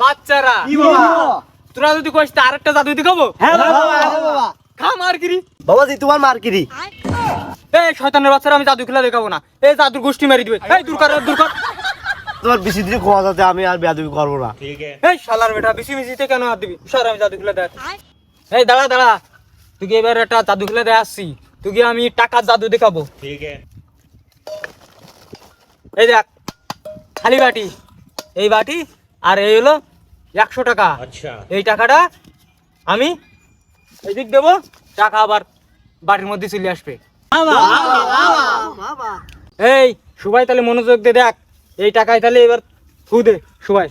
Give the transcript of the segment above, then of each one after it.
বাচ্চারা। তোরা যদি কইস তা আরেকটা জাদু দেখাবো হ্যাঁ বাবা। হ্যাঁ বাবা খা মারকিরি। বাবাজি তোমার মার্কেরি। এই শয়তানের বাচ্চারা আমি জাদু খেলা দেখাবো না। এই জাদুর গোষ্ঠী মারি দিবে। এই দূর কর দূর কর তোমার বেশি দিনে খোয়া যাতে আমি আর বেয়াদবি করব না। এই শালার বেটা বেশি মিশিতে কেন হাত দিবি? সর আমি জাদু খেলা দেখ এই দাঁড়া দাঁড়া। তুই এবার একটা জাদু খেলা দেখ আসছি তুই কি আমি টাকার জাদু দেখাবো। এই দেখ খালি বাটি। এই বাটি আর এই হলো একশো টাকা। এই টাকাটা আমি এদিক দেবো টাকা আবার বাড়ির মধ্যে চলে আসবে। এই সবাই তাহলে মনোযোগ দিয়ে দেখ। এই টাকায় তাহলে এবার ফু দে সবাই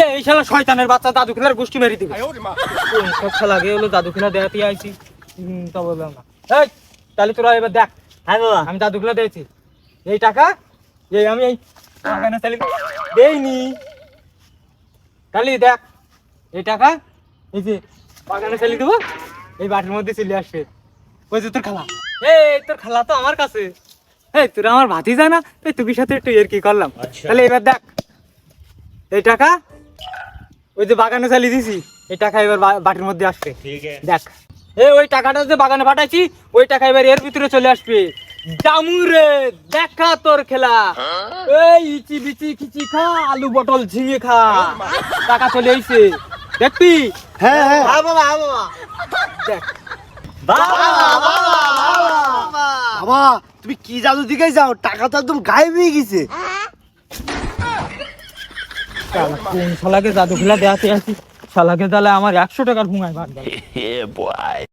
এ, এই শালা শয়তানের বাচ্চা দাদু খেলার গোষ্ঠী মেরে দিবে। কোন সব শালা গে হলো দাদু খেলা দেখাতে আইছি। তা বললাম না। এই তাহলে তোরা এবার দেখ। হ্যাঁ বাবা। আমি দাদু খেলা দিয়েছি। এই টাকা এই আমি এই বাগানে তাহলে দেইনি। কালি দেখ এই টাকা এই যে বাগানে চালিয়ে দেবো এই বাটির মধ্যে চলে আসবে। ওই যে তোর খালা। এই তোর খালা তো আমার কাছে। এই তোর আমার ভাতি যায় না? এই তুকির সাথে একটু এর কি করলাম? তাহলে এবার দেখ এই টাকা ওই যে বাগানে চালিয়ে দিছি এই টাকা এবার বাটির মধ্যে আসবে। দেখ এই ওই টাকাটা যে বাগানে পাঠাইছি ওই টাকা এবার এর ভিতরে চলে আসবে। জামুরে দেখা তোর খেলা। এই ইচি বিচি কিচি খা আলু পটল ঝিঙে খা। টাকা চলে আইছে। দেখবি? হ্যাঁ হ্যাঁ। হ্যাঁ বাবা হ্যাঁ বাবা। দেখ। বাবা তুমি কি জাদু দিকে যাও? টাকা তো একদম গায়েব হয়ে গেছে। শালা, কোন শালাকে জাদু খেলা দেখাতে আসি শালাকে তাহলে আমার একশো টাকার ঘুমায় ভাগ